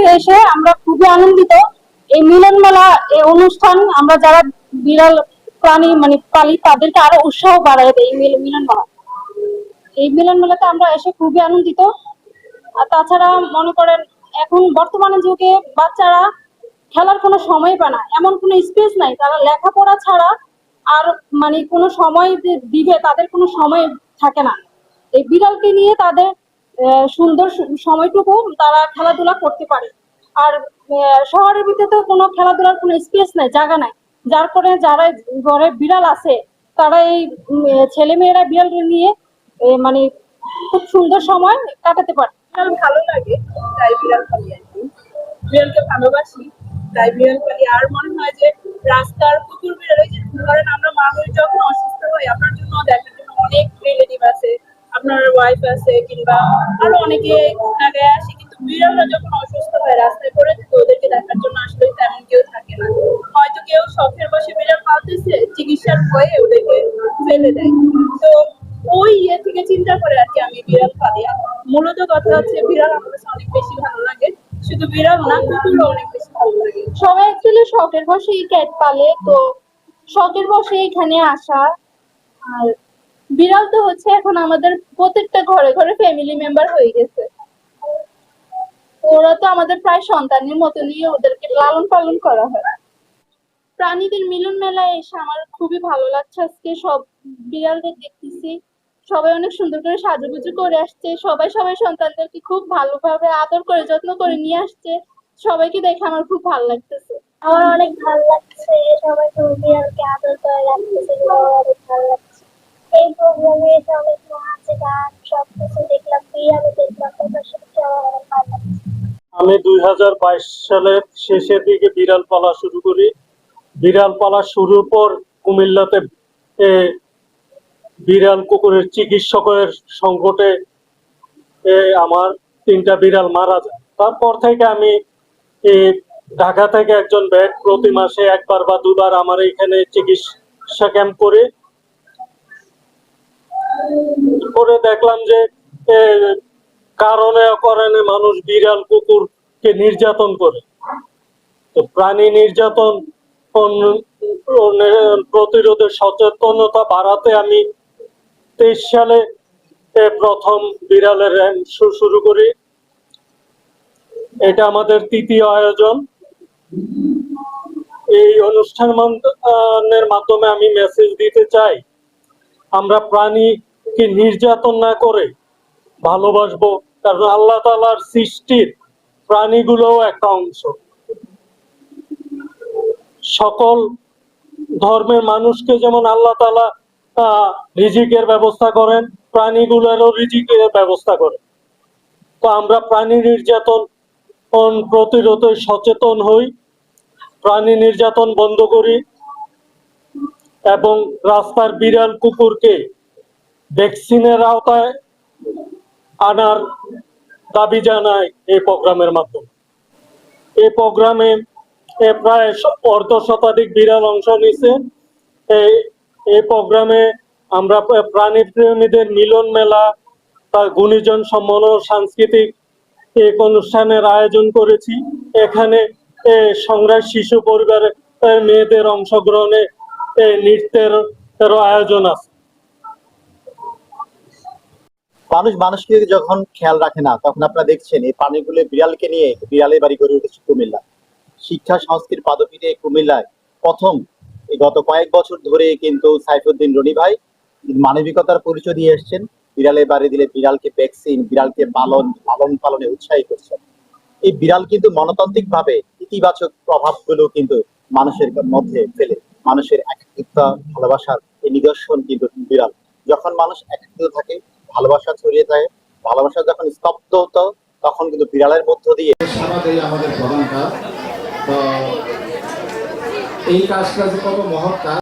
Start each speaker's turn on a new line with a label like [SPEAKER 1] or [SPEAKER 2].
[SPEAKER 1] মেলাতে এসে আমরা খুবই আনন্দিত। এই মিলন মেলা এই অনুষ্ঠান আমরা যারা বিড়াল প্রাণী মানে পালি, তাদেরকে আরও উৎসাহ বাড়ায় দেয় এই মিলন মেলা এই মিলন মেলাতে আমরা এসে খুবই আনন্দিত। আর তাছাড়া মনে করেন, এখন বর্তমানে যুগে বাচ্চারা খেলার কোনো সময় পায় না। এমন কোনো স্পেস নাই। তারা লেখাপড়া ছাড়া আর মানে কোনো সময় দিবে, তাদের কোনো সময় থাকে না। এই বিড়ালকে নিয়ে তাদের সুন্দর সময়টুকু তারা খেলাধুলা করতে পারে। আর শহরের ভিতরে তো কোনো খেলাধুলার কোনো স্পেস নাই, জায়গা নাই। যার করে যারা ঘরে বিড়াল আছে, তারা এই ছেলে মেয়েরা বিড়াল নিয়ে মানে খুব সুন্দর সময় কাটাতে পারে।
[SPEAKER 2] বিড়াল ভালো লাগে, তাই বিড়াল পালি আর বিড়ালকে ভালোবাসি, তাই বিড়াল পালি। আর মনে হয় যে রাস্তার কুকুর বিড়াল ওই যে ধরেন আমরা মানুষ যখন আছে কিংবা আরও অনেকে আগে আসে, কিন্তু বিড়ালরা যখন অসুস্থ হয়, রাস্তায় পড়ে থাকে, ওদেরকে দেখার জন্য আসলে তেমন কেউ থাকে না। হয়তো কেউ শখের বসে বিড়াল পালতেছে, চিকিৎসার ভয়ে ওদেরকে ফেলে দেয়। তো ওই ইয়ে থেকে চিন্তা করে আর কি আমি বিড়াল পালি। মূলত কথা হচ্ছে, বিড়াল আমার কাছে অনেক বেশি ভালো লাগে। শুধু বিড়াল না, কুকুরও অনেক বেশি ভালো লাগে।
[SPEAKER 1] সবাই অ্যাকচুয়ালি শখের বসেই ক্যাট পালে, তো শখের বসে এখানে আসা আর বিড়াল তো হচ্ছে এখন আমাদের প্রত্যেকটা ঘরে ঘরে ফ্যামিলি মেম্বার হয়ে গেছে। ওরা তো আমাদের প্রায় সন্তানের মতনই ওদেরকে লালন পালন করা হয়। প্রাণীদের মিলন মেলায় এসে আমার খুবই ভালো লাগছে আজকে। সব বিড়ালদের দেখতেছি। সবাই অনেক সুন্দর করে সাজুগুজু করে আসছে। সবাই সবাই সন্তানদেরকে খুব ভালোভাবে আদর করে, যত্ন করে নিয়ে আসছে। সবাইকে দেখে আমার খুব ভালো লাগতেছে।
[SPEAKER 3] আমার অনেক ভালো লাগছে সবাই তো বিড়ালকে আদর করে রাখতেছে আমার অনেক ভালো লাগছে লাগছে
[SPEAKER 4] আমি দুই সালের শেষের দিকে বিড়াল পালা শুরু করি। বিড়াল পালা শুরুর পর কুমিল্লাতে বিড়াল কুকুরের চিকিৎসকের সংকটে আমার তিনটা বিড়াল মারা যায়। তারপর থেকে আমি ঢাকা থেকে একজন ব্যাগ প্রতি মাসে একবার বা দুবার আমার এখানে চিকিৎসা ক্যাম্প করে। করে দেখলাম যে কারণে অকারণে মানুষ বিড়াল, কুকুরকে নির্যাতন করে। তো প্রাণী নির্যাতন প্রতিরোধে সচেতনতা বাড়াতে আমি তেইশ সালে প্রথম বিড়ালের র্যান শু- শুরু করি। এটা আমাদের তৃতীয় আয়োজন। এই অনুষ্ঠান মাধ্যমের মাধ্যমে আমি মেসেজ দিতে চাই, আমরা প্রাণীকে নির্যাতন না করে ভালোবাসবো? কারণ আল্লাহ তালার সৃষ্টির প্রাণীগুলোও একটা অংশ। সকল ধর্মের মানুষকে যেমন আল্লাহ তালা রিজিকের ব্যবস্থা করেন, প্রাণীগুলোরও রিজিকের ব্যবস্থা করেন। তো আমরা প্রাণী নির্যাতন প্রতিরোধে সচেতন হই, প্রাণী নির্যাতন বন্ধ করি এবং রাস্তার বিড়াল কুকুরকে ভ্যাকসিনের আওতায় আনার দাবি জানায় এই প্রোগ্রামের মাধ্যমে। এই প্রোগ্রামে প্রায় অর্ধ শতাধিক বিড়াল অংশ নিছে। এই এই প্রোগ্রামে আমরা প্রা- প্রাণী প্রেমীদের মিলন মেলা, তার গুণীজন সম্মান সাংস্কৃতিক এক অনুষ্ঠানের আয়োজন করেছি। এখানে সংগ্রাম শিশু পরিবারের মেয়েদের অংশগ্রহণে নৃত্যের আয়োজন আছে।
[SPEAKER 5] মানুষ মানুষকে যখন খেয়াল রাখে না, তখন আপনারা দেখছেন এই প্রাণীগুলো বিড়ালকে নিয়ে বিড়ালের বাড়ি গড়ে উঠেছে কুমিল্লা। শিক্ষা সংস্কৃতির পাদপীঠে কুমিল্লায় প্রথম গত কয়েক বছর ধরে কিন্তু সাইফুদ্দিন রনি ভাই মানবিকতার পরিচয় দিয়ে এসছেন। বিড়ালে বাড়ি দিলে বিড়ালকে ভ্যাকসিন বিড়ালকে পালন, লালন পালনে উৎসাহী করছেন। এই বিড়াল কিন্তু মনতান্ত্রিক ভাবে ইতিবাচক প্রভাবগুলো কিন্তু মানুষের মধ্যে ফেলে। মানুষের একাকিত্ব ভালোবাসার এই নিদর্শন কিন্তু বিড়াল। যখন মানুষ একাকিত্ব থাকে ভালোবাসা ছড়িয়ে যায় ভালোবাসা যখন স্তব্ধ হতো, তখন কিন্তু বিড়ালের মধ্য দিয়ে
[SPEAKER 6] আমাদের প্রধান কাজ। এই কাজটা যে কত মহৎ কাজ